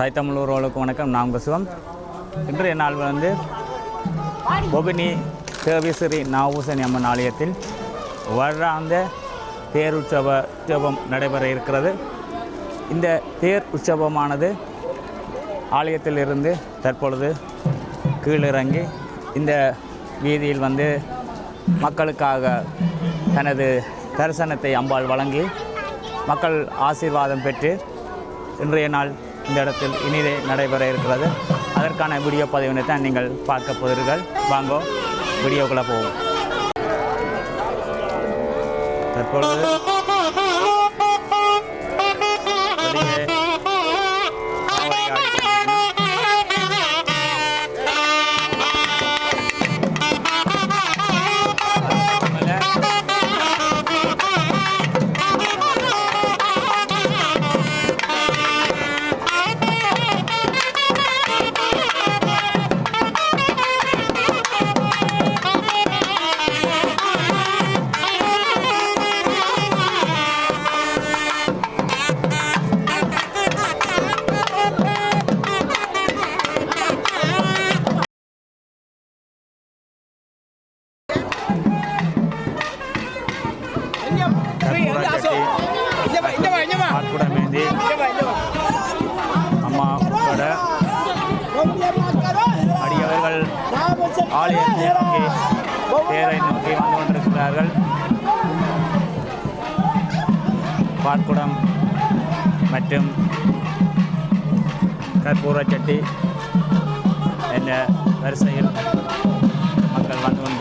தாய் தமிழ் உறவுகளுக்கு வணக்கம். நான் உங்கள் சிவம். இன்றைய நாள் வந்து பொபினி தேவிசிறி நாவூசனி அம்மன் ஆலயத்தில் வருடாந்த தேர் உற்சவ உற்சவம் நடைபெற இருக்கிறது. இந்த தேர் உற்சவமானது ஆலயத்திலிருந்து தற்பொழுது கீழிறங்கி இந்த வீதியில் வந்து மக்களுக்காக தனது தரிசனத்தை அம்பாள் வழங்கி மக்கள் ஆசீர்வாதம் பெற்று இன்றைய நாள் இந்த இடத்தில் இனிதே நடைபெற இருக்கிறது. அதற்கான வீடியோ பதிவினை தான் நீங்கள் பார்க்க போகிறீர்கள். வாங்கோ வீடியோக்குள்ளே போவோம். தற்பொழுது பாட்குடம் மற்றும் கற்பூரச்சட்டி என்ற வரிசையில் மக்கள் வந்து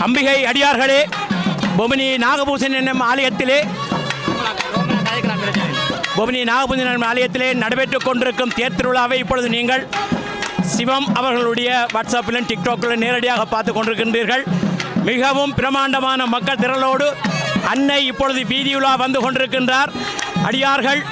அம்பிகை அடியார்களே பொமினி நாகபூஷன் என்னும் ஆலயத்திலே பொமினி நாகபூஷன் என்னும் ஆலயத்திலே நடைபெற்றுக் கொண்டிருக்கும் தேர்திருவிழாவை இப்பொழுது நீங்கள் சிவம் அவர்களுடைய வாட்ஸ்அப்பிலும் டிக்டாக்கிலும் நேரடியாக பார்த்து கொண்டிருக்கின்றீர்கள். மிகவும் பிரமாண்டமான மக்கள் திரளோடு அன்னை இப்பொழுது வீதியுலா வந்து கொண்டிருக்கின்றார். அடியார்கள்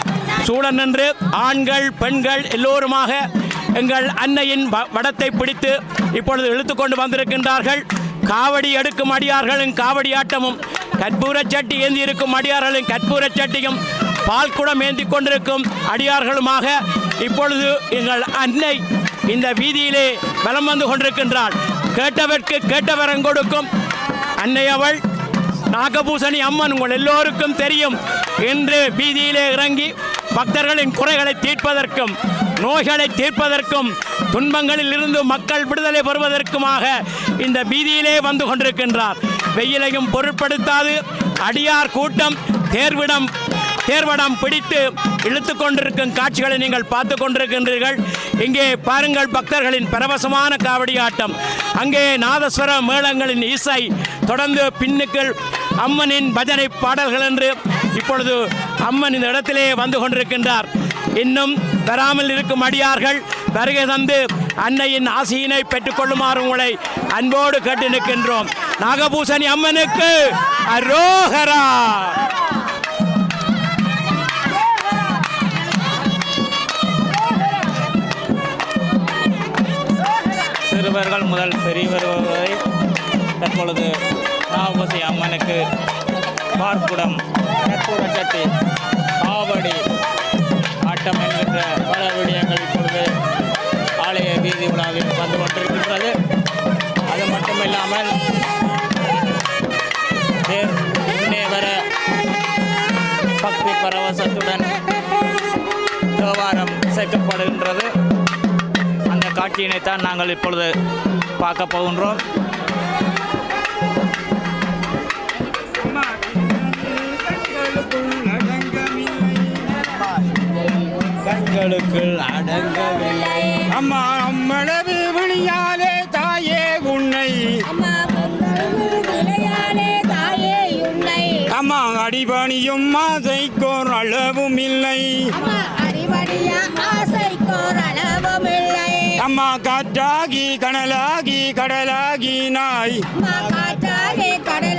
சூழ நின்று ஆண்கள் பெண்கள் எல்லோருமாக எங்கள் அன்னையின் வ- வடத்தை பிடித்து இப்பொழுது இழுத்துக்கொண்டு வந்திருக்கின்றார்கள். காவடி எடுக்கும் அடியார்களின் காவடி ஆட்டமும் கற்பூர சட்டி ஏந்தி இருக்கும் அடியார்களின் கற்பூர சட்டியும் பால் குடம் ஏந்தி கொண்டிருக்கும் அடியார்களுமாக இப்பொழுது எங்கள் அன்னை இந்த வீதியிலே வலம் வந்து கொண்டிருக்கின்றாள். கேட்டவர்க்கு கேட்டவரம் கொடுக்கும். அன்னை அவள் நாகபூசணி அம்மன் உங்கள் எல்லோருக்கும் தெரியும். இன்று வீதியிலே இறங்கி பக்தர்களின் குறைகளை தீர்ப்பதற்கும் நோய்களை தீர்ப்பதற்கும் துன்பங்களில் இருந்து மக்கள் விடுதலை பெறுவதற்குமாக இந்த வீதியிலே வந்து கொண்டிருக்கின்றார். வெயிலையும் பொருட்படுத்தாது. அடியார் கூட்டம் தேர்விடம் தேர்வடம் பிடித்து இழுத்து கொண்டிருக்கும் காட்சிகளை நீங்கள் பார்த்து கொண்டிருக்கின்றீர்கள். இங்கே பாருங்கள் பக்தர்களின் பரவசமான காவடி ஆட்டம் அங்கே நாதஸ்வர மேளங்களின் இசை தொடர்ந்து பின்னுக்கள் அம்மனின் பஜனை பாடல்கள் என்று இப்பொழுது அம்மன் இந்த இடத்திலே வந்து கொண்டிருக்கின்றார். இன்னும் பெறாமல் இருக்கும் அடியார்கள் வருகை தந்து அன்னையின் ஆசியினை பெற்றுக்கொள்ளுமாறு உங்களை அன்போடு கேட்டு நிற்கின்றோம். நாகபூசணி அம்மனுக்கு அரோகரா! சிறுவர்கள் முதல் பெரியவர்கள் தற்பொழுது நாகபூசி அம்மனுக்கு பார்க்குடம் கற்பூரச்சட்டி காவடி என்கின்ற பல விடயங்கள் இப்பொழுது ஆலய வீதி உலாவில் வந்து கொண்டிருக்கின்றது. அது மட்டுமில்லாமல் இல்லாமல் முன்னே வர பக்தி பரவசத்துடன் தேவாரம் சேர்க்கப்படுகின்றது அந்த காட்சியினைத்தான் நாங்கள் இப்பொழுது பார்க்க போகின்றோம். கண்களுக்குள் அடங்கவில்லை. அம்மா அம்மளவு விழியாலே தாயே உன்னை. அம்மா அடிபணியும் ஆசைக்கோர் அளவும் இல்லை. அம்மா காற்றாகி கனலாகி கடலாகி நாய். காற்றாகே நாய்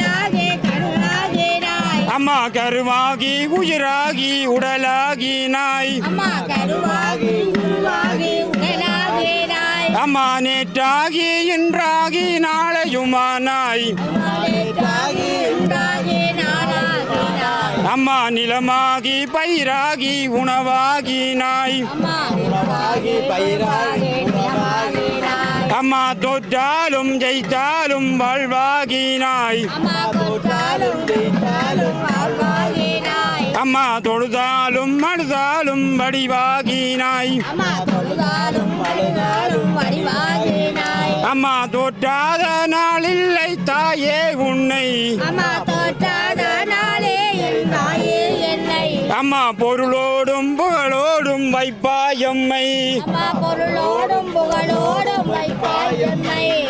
அம்மா கருவாகி உயிராகி உடலாகி நாய் அம்மா கருவாகி உருவாகி உடலாகே நாய் அம்மா நேற்றாகி இன்றாகி நாளையுமா நாய் அம்மா நிலமாகி பயிராகி உணவாகி நாய் பயிராகி அம்மா தோற்றாலும் ஜெயித்தாலும் வாழ்வாகி நாய் அம்மா தொழுதாலும் அழுதாலும் வடிவாகி நாய் அம்மா தோற்றாத நாளில்லை தாயே உன்னை. அம்மா பொருளோடும் புகழோடும் வைப்பாயம்மை பொருளோடும்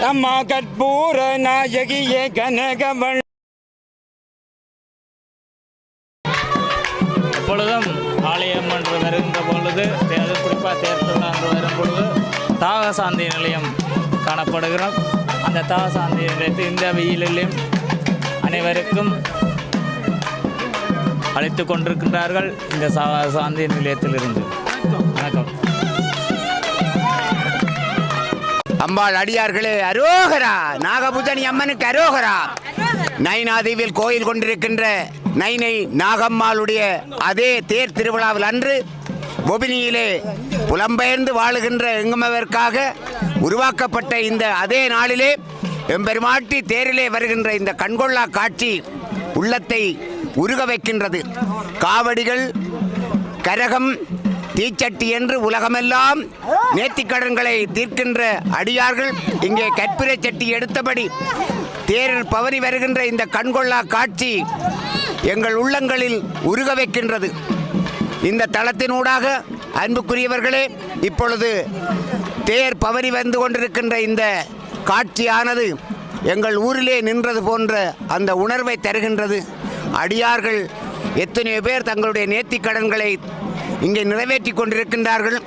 என்னை அம்மா கற்பூர நாயகியே கனகவள். இப்பொழுதும் ஆலயம் என்று வருகின்ற பொழுது அது குறிப்பாக தேர்தல் என்று வரும் பொழுது தாகசாந்தி நிலையம் காணப்படுகிறோம். அந்த தாகசாந்தி நிலையத்தை இந்த வெயிலிலும் அனைவருக்கும் அழைத்து கொண்டிருக்கின்றார்கள். இந்த சாந்தி நிலையத்திலிருந்து. வணக்கம். அம்பாள் அடியார்களே அரோகரா! நாகபூஜனி அம்மனுக்கு அரோகரா! நைனாதீவில் கோயில் கொண்டிருக்கின்ற நைனை நாகம்மாளுடைய அதே தேர் திருவிழாவில் அன்று பொபினியிலே புலம்பெயர்ந்து வாழுகின்ற எங்குமவர்க்காக உருவாக்கப்பட்ட இந்த அதே நாளிலே எம்பெருமாட்டி தேரிலே வருகின்ற இந்த கண்கொள்ளா காட்சி உள்ளத்தை உருக வைக்கின்றது. காவடிகள் கரகம் தீச்சட்டி என்று உலகமெல்லாம் நேர்த்திக்கடன்களை தீர்க்கின்ற அடியார்கள் இங்கே கற்பிரை சட்டி எடுத்தபடி தேரில் பவனி வருகின்ற இந்த கண்கொள்ளா காட்சி எங்கள் உள்ளங்களில் உருக வைக்கின்றது. இந்த தளத்தினூடாக அன்புக்குரியவர்களே இப்பொழுது தேர் பவனி வந்து கொண்டிருக்கின்ற இந்த காட்சியானது எங்கள் ஊரிலே நின்றது போன்ற அந்த உணர்வை தருகின்றது. அடியார்கள் எத்தனையோ பேர் தங்களுடைய நேர்த்திக் கடன்களை இங்கே நிறைவேற்றி கொண்டிருக்கின்றார்கள்.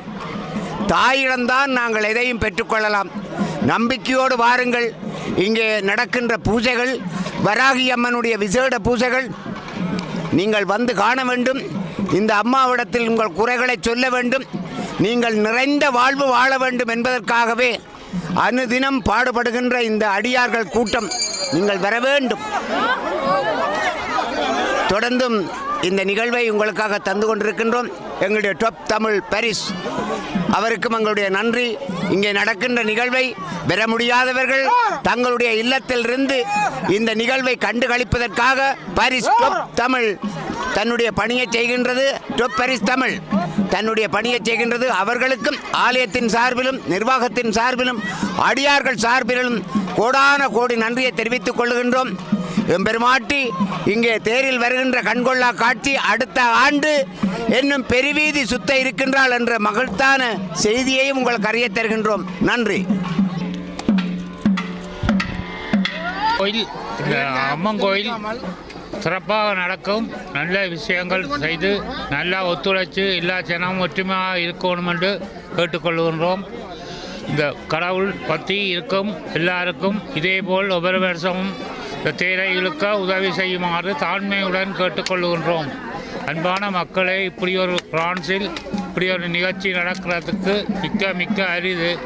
தாயிடம்தான் நாங்கள் எதையும் பெற்றுக்கொள்ளலாம். நம்பிக்கையோடு வாருங்கள். இங்கே நடக்கின்ற பூஜைகள் வராகி அம்மனுடைய விசேட பூஜைகள் நீங்கள் வந்து காண வேண்டும். இந்த அம்மாவிடத்தில் உங்கள் குறைகளை சொல்ல வேண்டும். நீங்கள் நிறைந்த வாழ்வு வாழ வேண்டும் என்பதற்காகவே அனுதினம் பாடுபடுகின்ற இந்த அடியார்கள் கூட்டம் நீங்கள் வர வேண்டும். தொடர்ந்தும் இந்த நிகழ்வை உங்களுக்காக தந்து கொண்டிருக்கின்றோம். எங்களுடைய டொப் தமிழ் பரிஸ். அவருக்கும் எங்களுடைய நன்றி. இங்கே நடக்கின்ற நிகழ்வை பெற முடியாதவர்கள் தங்களுடைய இல்லத்திலிருந்து இந்த நிகழ்வை கண்டுகளிப்பதற்காக பரிஸ் டொப் தமிழ் தன்னுடைய பணியை செய்கின்றது. டொப் பரிஸ் தமிழ் தன்னுடைய பணியை செய்கின்றது. அவர்களுக்கும் ஆலயத்தின் சார்பிலும் நிர்வாகத்தின் சார்பிலும் அடியார்கள் சார்பிலும் கோடான கோடி நன்றியை தெரிவித்துக் கொள்கின்றோம். எம்பெருமாட்டி இங்கே தேரில் வருகின்ற கண்கொள்ளா காட்சி அடுத்த ஆண்டு இன்னும் பெருவீதி சுத்த இருக்கின்றாள் என்ற மகிழ்த்தான செய்தியையும் உங்களுக்கு அறிய தருகின்றோம். நன்றி. கோயில் அம்மன் கோயில் சிறப்பாக நடக்கும். நல்ல விஷயங்கள் செய்து நல்லா ஒத்துழைச்சு எல்லா ஜனமும் ஒற்றுமையாக இருக்கணும் என்று கேட்டுக்கொள்கின்றோம். இந்த கடவுள் பற்றி இருக்கும் எல்லாருக்கும் இதேபோல் ஒவ்வொரு வருஷமும் தேரை இழுக்க உதவி செய்யுமாறு தாழ்மையுடன் கேட்டுக்கொள்கின்றோம். அன்பான மக்களே இப்படி ஒரு பிரான்சில் இப்படி ஒரு நிகழ்ச்சி நடக்கிறதுக்கு மிக்க மிக்க அரிது.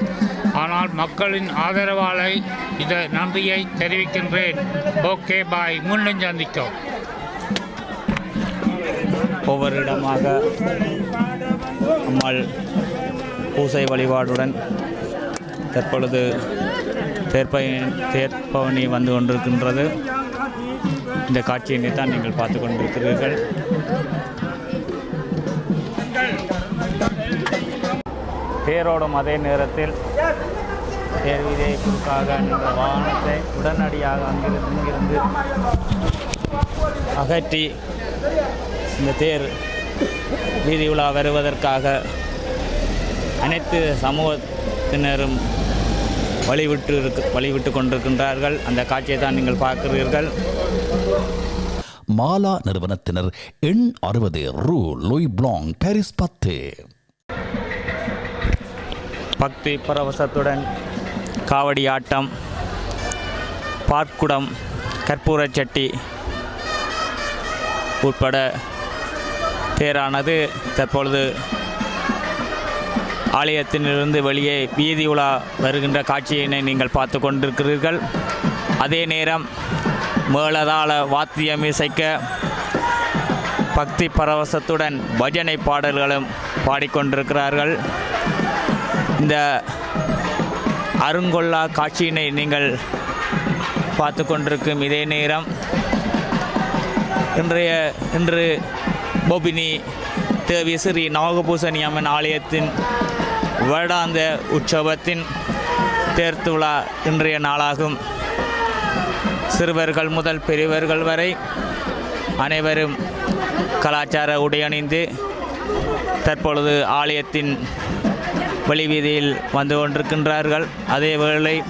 ஆனால் மக்களின் ஆதரவாலை இத நன்றியை தெரிவிக்கின்றேன். Okay bye. மீண்டும் சந்திக்கும் ஒவ்வொரு இடமாக நம்மால் பூசை வழிபாடுடன் தற்பொழுது தேர்ப்பயணி தேர்ப்பவனி வந்து கொண்டிருக்கின்றது. இந்த காட்சியினை தான் நீங்கள் பார்த்து கொண்டிருக்கிறீர்கள். தேரோடும் அதே நேரத்தில் தேர்வீதைக்காக இந்த குறுக்காக நின்ற வாகனத்தை உடனடியாக அங்கிருந்து இங்கிருந்து அகற்றி இந்த தேர் வீதி உலா வருவதற்காக அனைத்து சமூகத்தினரும் வழிவிட்டு இருக்கு வழிவிட்டு கொண்டிருக்கின்றார்கள். அந்த காட்சியை தான் நீங்கள் பார்க்கிறீர்கள். மாலா நிறுவனத்தினர் எண் அறுபது ரூ. லூய் பிளாங் பாரிஸ் பத்து. பக்தி பரவசத்துடன் காவடி ஆட்டம் பாற்குடம் கற்பூரச் சட்டி உட்பட தேரானது தற்பொழுது ஆலயத்திலிருந்து வெளியே வீதி உலா வருகின்ற காட்சியினை நீங்கள் பார்த்து கொண்டிருக்கிறீர்கள். அதே நேரம் மேளதாள வாத்தியம் இசைக்க பக்தி பரவசத்துடன் பஜனை பாடல்களும் பாடிக்கொண்டிருக்கிறார்கள். இந்த அருங்கொள்ளா காட்சியினை நீங்கள் பார்த்து கொண்டிருக்கும் இதே நேரம் இன்றைய இன்று பொபினி தேவி ஸ்ரீ நாகபூசணி அம்மன் ஆலயத்தின் வருடாந்த உற்சவத்தின் தேர்த்துவிழா இன்றைய நாளாகும். சிறுவர்கள் முதல் பெரியவர்கள் வரை அனைவரும் கலாச்சார உடையணிந்து தற்பொழுது ஆலயத்தின் வெளிவீதியில் வந்து கொண்டிருக்கின்றார்கள். அதேவேளை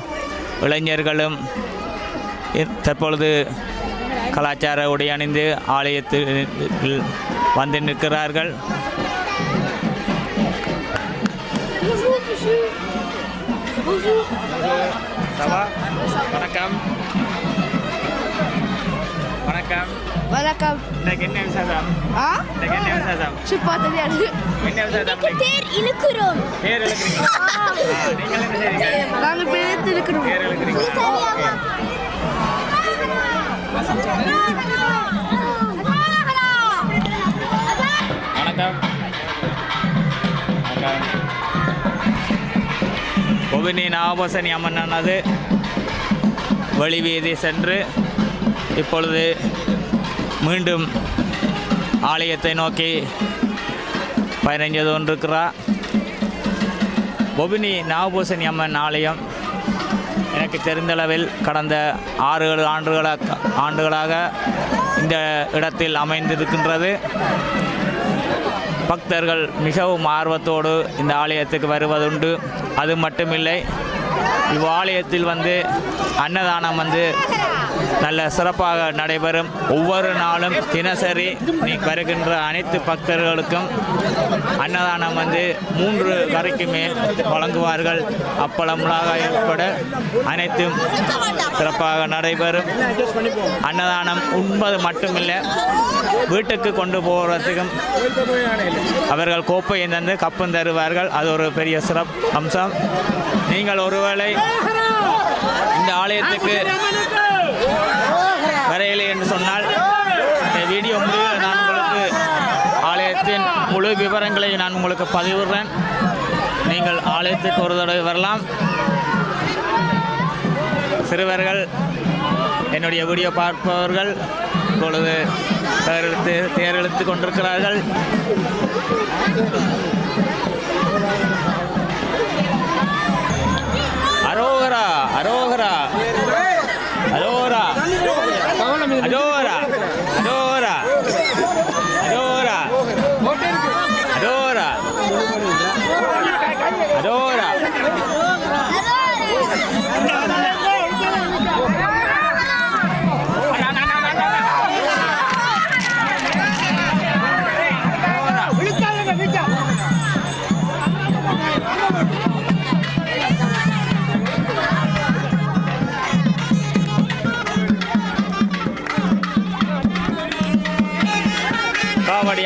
இளைஞர்களும் இ- தற்பொழுது கலாச்சார உடை அணிந்து ஆலயத்தில் வந்து நிற்கிறார்கள். வணக்கம் வணக்கம் வணக்கம் இன்னைக்கு என்ன விசேஷம் ஆ இன்னைக்கு என்ன விசேஷம் சுப்பா தெரியாது என்ன விசேஷம் தேர் இழுக்கிறோம் பேர் எழுக்கிறீங்களா நீங்கள் என்ன செய்றீங்க நாங்கள் பேர் இருக்கிறோம் பேர் வணக்கம் வணக்கம் பொபினி நாகபோசனி அம்மனானது வெளிவீதி சென்று இப்பொழுது மீண்டும் ஆலயத்தை நோக்கி பயணிஞ்சது கொண்டிருக்கிறார் பொபினி நாகபூசன் அம்மன் ஆலயம் எனக்கு தெரிந்தளவில் கடந்த ஆறு ஏழு ஆண்டுகளாக ஆண்டுகளாக இந்த இடத்தில் அமைந்திருக்கின்றது. பக்தர்கள் மிகவும் ஆர்வத்தோடு இந்த ஆலயத்துக்கு வருவதுண்டு. அது மட்டுமில்லை இவ்வாலயத்தில் வந்து அன்னதானம் வந்து நல்ல சிறப்பாக நடைபெறும். ஒவ்வொரு நாளும் தினசரி நீ வருகின்ற அனைத்து பக்தர்களுக்கும் அன்னதானம் வந்து மூன்று வரைக்குமே மேல் வழங்குவார்கள். அப்பளம் ஏற்பட அனைத்தும் சிறப்பாக நடைபெறும். அன்னதானம் உண்பது மட்டுமில்லை வீட்டுக்கு கொண்டு போகிறதுக்கும் அவர்கள் கோப்பையை தந்து கப்பும் தருவார்கள். அது ஒரு பெரிய சிறப்பு அம்சம். நீங்கள் ஒருவேளை இந்த ஆலயத்துக்கு சொன்னால் இந்த வீடியோ முடிவில் நான் உங்களுக்கு ஆலயத்தின் முழு விவரங்களை நான் உங்களுக்கு பதிவிடுறேன். நீங்கள் ஆலயத்துக்கு ஒரு தடவை வரலாம். சிறுவர்கள் என்னுடைய வீடியோ பார்ப்பவர்கள் இப்பொழுது தேரெழுத்து தேரெழுத்து கொண்டிருக்கிறார்கள். அரோகரா அரோகரா.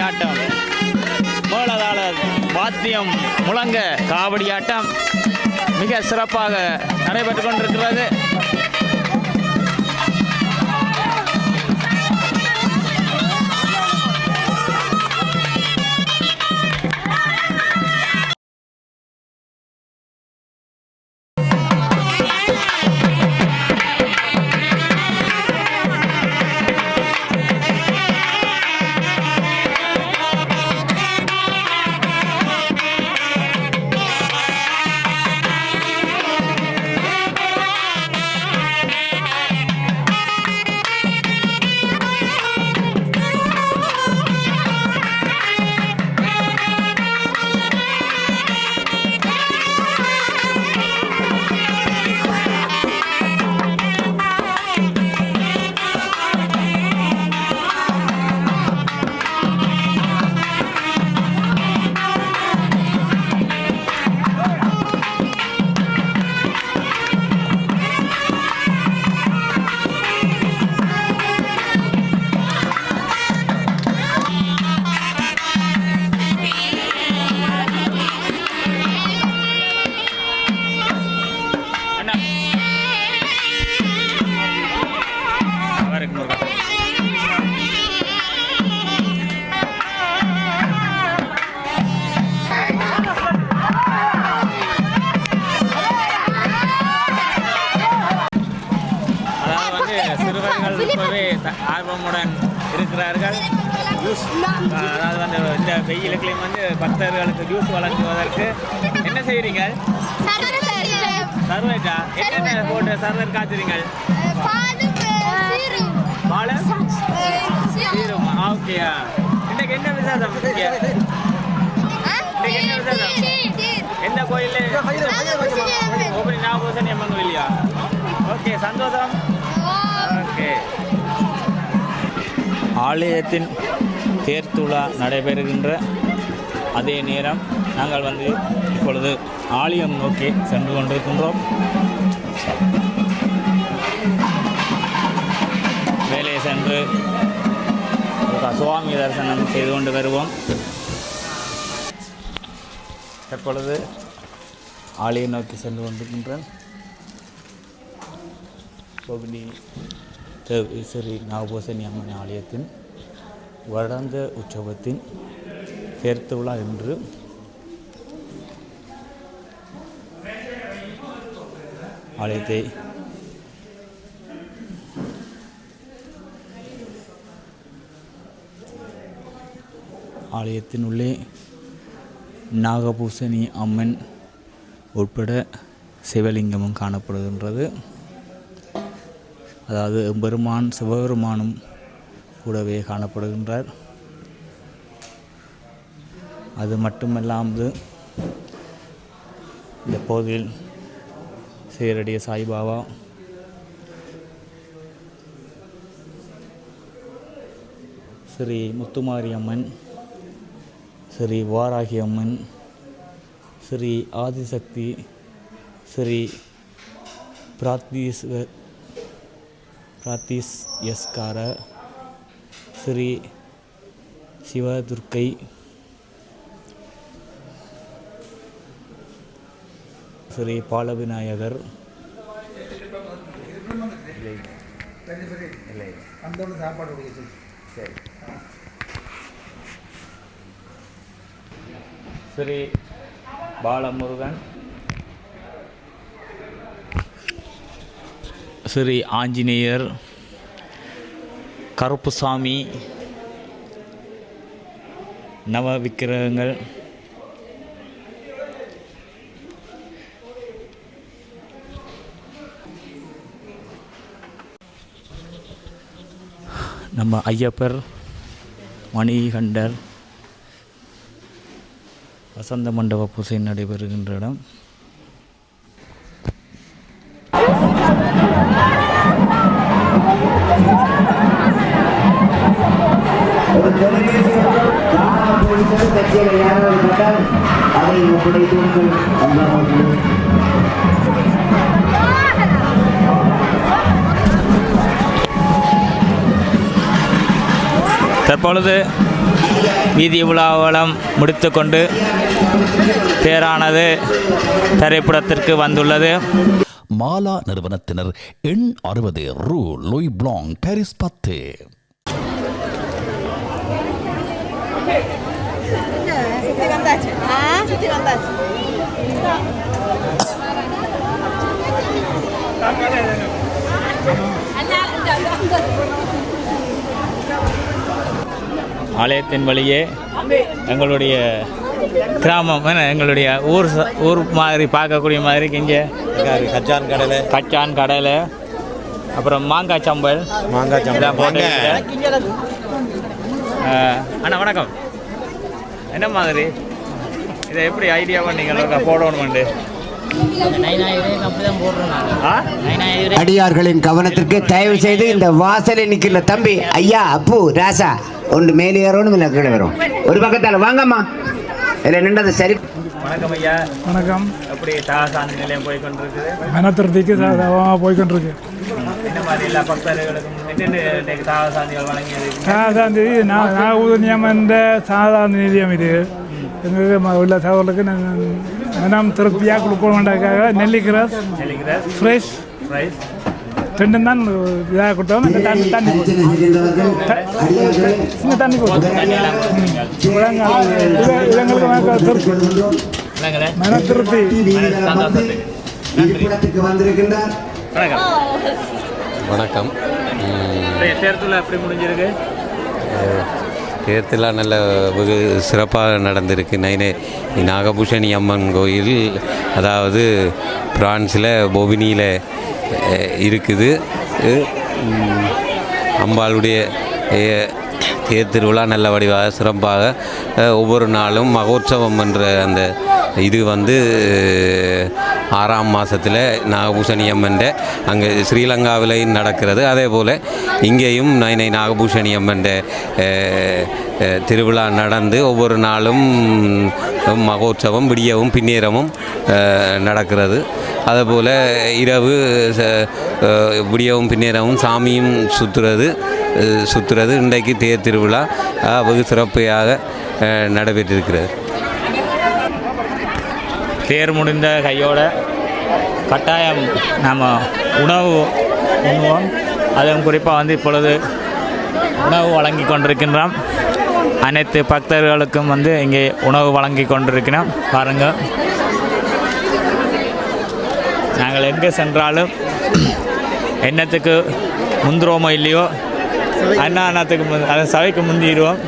ஆட்டம் மேளதாள வாத்தியம் முழங்க காவடி ஆட்டம் மிக சிறப்பாக நடைபெற்று கொண்டிருக்கிறது. ஆர்வமுடன் இருக்கிறார்கள். ஜூஸ் அதாவது வந்து இந்த வெயிலுக்குலையும் வந்து பக்தர்களுக்கு ஜூஸ் வழங்குவதற்கு என்ன செய்கிறீங்க சர்வேட்டா என்னென்ன போட்டு சர்வர் காத்துறீங்கள் வாழை சீருமா? ஓகேயா இன்னைக்கு என்ன விசேஷம்? இன்னைக்கு என்ன விசேஷம்? எந்த கோயில்? ஓபனி நாகபூசணி அம்மன் கோயிலையா ஓகே சந்தோஷம். ஓகே ஆலயத்தின் தேர்த்துழா நடைபெறுகின்ற அதே நேரம் நாங்கள் வந்து இப்பொழுது ஆலயம் நோக்கி சென்று கொண்டிருக்கின்றோம். வேலையை சென்று சுவாமி தரிசனம் செய்து கொண்டு வருவோம். தற்பொழுது ஆலயம் நோக்கி சென்று கொண்டிருக்கின்றேன் கோபினி ஸ்ரீ நாகபூசணி அம்மன் ஆலயத்தின் வருடாந்த உற்சவத்தின் சேர்த்து விழா இன்று ஆலயத்தை ஆலயத்தின் உள்ளே நாகபூசணி அம்மன் உட்பட சிவலிங்கமும் காணப்படுகின்றது. அதாவது எம்பெருமான் சிவபெருமானும் கூடவே காணப்படுகின்றார். அது மட்டுமல்லாமல் இந்த கோவில் சீரடிய சாய்பாபா ஸ்ரீ முத்துமாரி அம்மன் ஸ்ரீ வாராகி அம்மன் ஸ்ரீ ஆதிசக்தி ஸ்ரீ பிராத்தீஸ்வ பிராத்திஸ் எஸ்கார ஸ்ரீ சிவதுர்க்கை ஸ்ரீ பாலவிநாயகர். சரி ஸ்ரீ பாலமுருகன். ஸ்ரீ ஆஞ்சநேயர் கருப்புசாமி நவ விக்கிரகங்கள் நம்ம ஐயப்பர் மணிகண்டர் வசந்த மண்டப பூசை நடைபெறுகின்ற இடம். தற்பொழுது வீதி உலாவலம் முடித்துக்கொண்டு தேரானது திரைப்படத்திற்கு வந்துள்ளது. மாலா நிறுவனத்தினர் எண் அறுபது ரூ. லோய் பிளாங் பாரிஸ் பத்து. ஆலயத்தின் வழியே எங்களுடைய கிராமம் என்ன, எங்களுடைய ஊர் ச- ஊர் மாதிரி பார்க்கக்கூடிய மாதிரி இங்கே கச்சான் கடலை. கச்சான் கடலை அப்புறம் மாங்காய் சம்பல். மாங்காய் ஆஹ், அண்ணா வணக்கம். என்ன மாதிரி? இதை எப்படி ஐடியா பண்ணீங்க போடணுமெண்டு ஆ? அடியார்களின் கவனத்திற்கு தயவு செய்து இந்த வாசலில் நிற்கிற தம்பி ஐயா அப்பு ராசா. ஒன்று மேலே ஏறணும் இல்லை கீழே வரும் ஒரு பக்கத்தால் வாங்கம்மா இதில் நின்றது சரி வணக்கம் ஐயா வணக்கம் எப்படி தாசாந்தி நிலையம் போய் கொண்டிருக்குது மனத்திருத்திக்கு சாதகமாக போய்கொண்டிருக்கு என்ன மாதிரி எல்லா பக்தர்களுக்கும் தாசாந்திகள் வழங்கியது நான் நாகூதனியம் என்ற சாதாரண நிதியம் இது எங்களுக்கு உள்ள சகோதரர்களுக்கு நான் மனம் திருப்தியாக கொடுக்கணுன்றதுக்காக நெல்லிக்கிராஸ் நெல்லிக்கிறார் ஃப்ரெஷ் ரைஸ் ரெண்டும் தான் இதாக கொடுத்தோம் இந்த தண்ணி தண்ணி சின்ன தண்ணி எங்களுக்கு மன திருப்தி வணக்கம். தேர்தல் எப்படி முடிஞ்சிருக்கு? தேர்தலாம் நல்ல வெகு சிறப்பாக நடந்திருக்கு. நைனே நாகபூஷணி அம்மன் கோயில் அதாவது பிரான்ஸில் பொபினியில் இருக்குது. அம்பாளுடைய அஹ், தேர் திருவிழா நல்ல வடிவாக சிறப்பாக ஒவ்வொரு நாளும் மகோற்சவம் என்ற அந்த இது வந்து ஆறாம் மாதத்தில் நாகபூஷணி அம்மன் அங்கே ஸ்ரீலங்காவிலையும் நடக்கிறது. அதே போல் இங்கேயும் நைனை நாகபூஷணி அம்மன் திருவிழா நடந்து ஒவ்வொரு நாளும் மகோற்சவம் விடியவும் பின்னேறவும் நடக்கிறது. அதுபோல் இரவு ச- விடியவும் பின்னேரவும் சாமியும் சுற்றுறது சுற்றுறது இன்றைக்கு தேர் திருவிழா. வெகு சிறப்பாக நடைபெற்றிருக்கிறது. தேர் முடிந்த கையோட கட்டாயம் நாம் உணவு உண்ணுவோம். அதுவும் குறிப்பாக வந்து இப்பொழுது உணவு வழங்கி கொண்டிருக்கின்றோம். அனைத்து பக்தர்களுக்கும் வந்து இங்கே உணவு வழங்கி கொண்டிருக்கிறோம். பாருங்கள் நாங்கள் எங்கே சென்றாலும் என்னத்துக்கு முந்துருவோமோ இல்லையோ அண்ணா அண்ணாத்துக்கு முன் அதை சபைக்கு முந்திடுவோம்.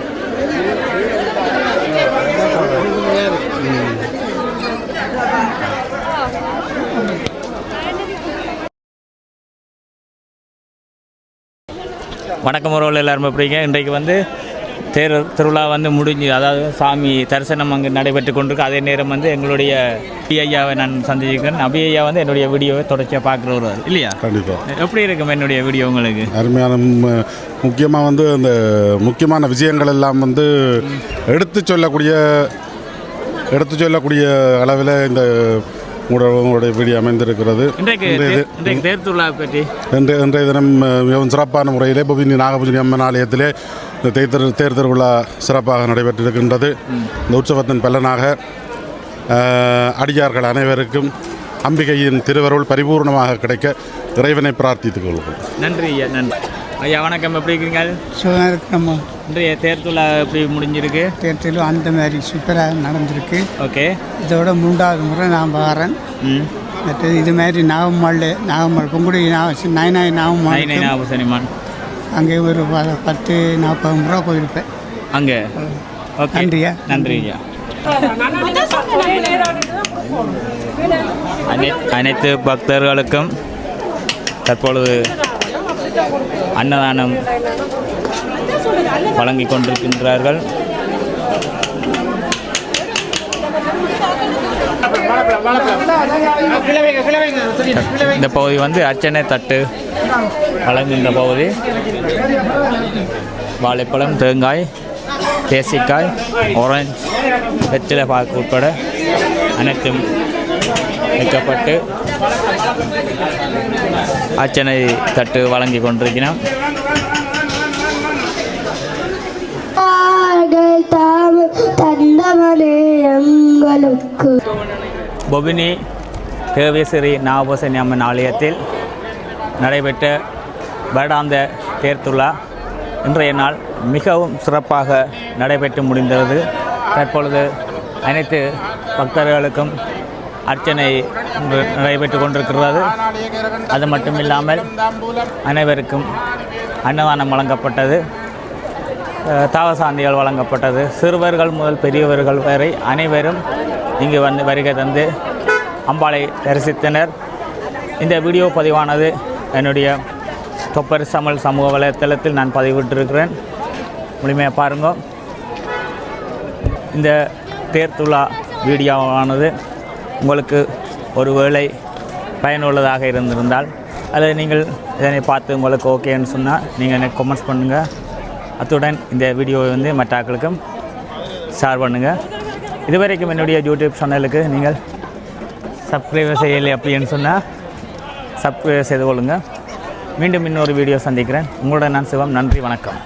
வணக்கம் உறவுகள் எல்லாரும் எப்படிங்க இன்றைக்கு வந்து தேர் திருவிழா வந்து முடிஞ்சு அதாவது சாமி தரிசனம் அங்கே நடைபெற்று கொண்டிருக்கு. அதே நேரம் வந்து எங்களுடைய ஐயாவை நான் சந்திச்சிருக்கேன் அபி ஐயா வந்து என்னுடைய வீடியோவை தொடர்ச்சியாக பார்க்குற ஒருவர் இல்லையா? கண்டிப்பாக எப்படி இருக்கும் என்னுடைய வீடியோ உங்களுக்கு? அருமையான முக்கியமாக வந்து அந்த முக்கியமான விஷயங்கள் எல்லாம் வந்து எடுத்து சொல்லக்கூடிய எடுத்து சொல்லக்கூடிய அளவில் இந்த உங்களோட உங்களுடைய வீடியோ அமைந்திருக்கிறது. இன்றைய தினம் மிகவும் சிறப்பான முறையிலே புதினி நாகபூஜனி அம்மன் ஆலயத்திலே இந்த தேர் திரு தேர் திருவிழா சிறப்பாக நடைபெற்றிருக்கின்றது. இந்த உற்சவத்தின் பலனாக அடியார்கள் அனைவருக்கும் அம்பிகையின் திருவருள் பரிபூர்ணமாக கிடைக்க இறைவனை பிரார்த்தித்துக் கொள்வோம். நன்றி ஐயா நன்றி. ஐயா வணக்கம். எப்படி இருக்கீங்க? சுகம் இருக்கிறோமோ இன்றைய தேர் திருவிழா எப்படி முடிஞ்சிருக்கு? தேர்தலும் அந்த மாதிரி சூப்பராக நடந்திருக்கு. ஓகே. இதோட மூன்றாவது முறை நான் வரேன். ம். மற்றது இது மாதிரி நாகம்மாள் நாகம்மாள் பொங்குடி நாக நாயனாய் நை நை நாகம்மாள் நாபூசணிமான் அங்கே ஒரு ப- பத்து நாற்பது முறை போயிருப்பேன். அங்கே? ஓகே. நன்றியா. நன்றி ஐயா. அனை- அனைத்து பக்தர்களுக்கும் தற்பொழுது அன்னதானம் வழங்கி கொண்டிருக்கின்றார்கள். இந்த பகுதி வந்து அர்ச்சனை தட்டு வழங்குகின்ற பகுதி. வாழைப்பழம் தேங்காய் தேசிக்காய் ஆரஞ்சு வெற்றிலை பாக்கு உட்பட அனைத்தும் வைக்கப்பட்டு அர்ச்சனை தட்டு வழங்கி கொண்டிருக்கிறோம். தந்தவனே எங்களுக்கு. பொபினி தேவேஸ்வரி நாகபூசணி அம்மன் ஆலயத்தில் நடைபெற்ற வருடாந்த தேர்த்துலா இன்றைய நாள் மிகவும் சிறப்பாக நடைபெற்று முடிந்தது. தற்பொழுது அனைத்து பக்தர்களுக்கும் அர்ச்சனை நடைபெற்று கொண்டிருக்கிறது. அது மட்டும் இல்லாமல் அனைவருக்கும் அன்னதானம் வழங்கப்பட்டது. தாவசாந்திகள் வழங்கப்பட்டது. சிறுவர்கள் முதல் பெரியவர்கள் வரை அனைவரும் இங்கு வந்து வருகை தந்து அம்பாளை தரிசித்தனர். இந்த வீடியோ பதிவானது என்னுடைய தொப்பர் சமல் சமூக வலைத்தளத்தில் நான் பதிவிட்டிருக்கிறேன். முழுமையாக பாருங்க. இந்த தேர்துலா வீடியோவானது உங்களுக்கு ஒரு வேளை பயனுள்ளதாக இருந்திருந்தால் அல்லது நீங்கள் இதனை பார்த்து உங்களுக்கு ஓகேன்னு சொன்னால் நீங்கள் எனக்கு கமெண்ட்ஸ் பண்ணுங்கள் அத்துடன் இந்த வீடியோவை வந்து மற்ற ஷேர் பண்ணுங்கள் இதுவரைக்கும் என்னுடைய யூடியூப் சேனலுக்கு நீங்கள் சப்ஸ்கிரைப் செய்யலை அப்படின்னு சொன்னால் சப்ஸ்கிரைப் செய்து கொள்ளுங்கள் மீண்டும் இன்னொரு வீடியோ சந்திக்கிறேன். உங்களுடன் நான் சிவம். நன்றி வணக்கம்.